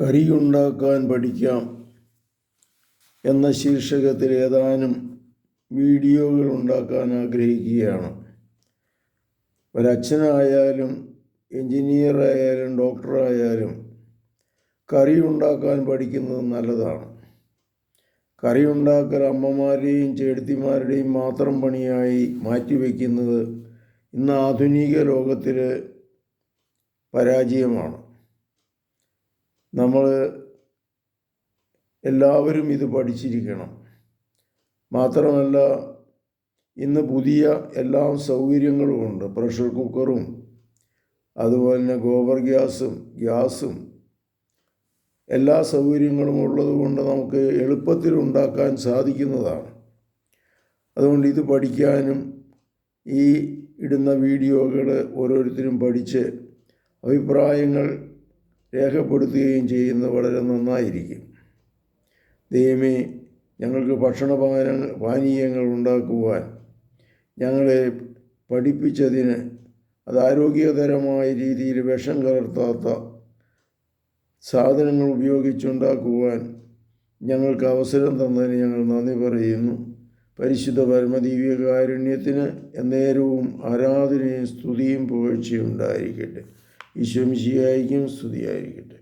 കറിയുണ്ടാക്കാൻ പഠിക്കാം എന്ന ശീർഷകത്തിൽ ഏതാനും വീഡിയോകൾ ഉണ്ടാക്കാൻ ആഗ്രഹിക്കുകയാണ്. ഒരച്ഛനായാലും എൻജിനീയറായാലും ഡോക്ടറായാലും കറി ഉണ്ടാക്കാൻ പഠിക്കുന്നത് നല്ലതാണ്. കറി ഉണ്ടാക്കൽ അമ്മമാരുടെയും ചേട്ടത്തിമാരുടെയും മാത്രം പണിയായി മാറ്റിവെക്കുന്നത് ഇന്ന് ആധുനിക ലോകത്തിൽ പരാജയമാണ്. നമ്മൾ എല്ലാവരും ഇത് പഠിച്ചിരിക്കണം. മാത്രമല്ല ഇന്ന് പുതിയ എല്ലാ സൗകര്യങ്ങളുമുണ്ട് പ്രഷർ കുക്കറും അതുപോലെ തന്നെ ഗോബർ ഗ്യാസും ഗ്യാസും. എല്ലാ സൗകര്യങ്ങളും ഉള്ളതുകൊണ്ട് നമുക്ക് എളുപ്പത്തിൽ ഉണ്ടാക്കാൻ സാധിക്കുന്നതാണ്. അതുകൊണ്ട് ഇത് പഠിക്കാനും ഈ ഇടുന്ന വീഡിയോകൾ ഓരോരുത്തരും പഠിച്ച് അഭിപ്രായങ്ങൾ രേഖപ്പെടുത്തുകയും ചെയ്യുന്നത് വളരെ നന്നായിരിക്കും. ദൈവമേ ഞങ്ങൾക്ക് ഭക്ഷണപാന പാനീയങ്ങൾ ഉണ്ടാക്കുവാൻ ഞങ്ങളെ പഠിപ്പിച്ചതിന് അത് ആരോഗ്യകരമായ രീതിയിൽ വിഷം കലർത്താത്ത സാധനങ്ങൾ ഉപയോഗിച്ചുണ്ടാക്കുവാൻ ഞങ്ങൾക്ക് അവസരം തന്നതിന് ഞങ്ങൾ നന്ദി പറയുന്നു. പരിശുദ്ധ പരമദീവ്യകാരുണ്യത്തിന് എന്നേരവും ആരാധനയും സ്തുതിയും പുകഴ്ചയും ഉണ്ടായിരിക്കട്ടെ. ഈശ്വംശിയായിരിക്കും സ്തുതിയായിരിക്കട്ടെ.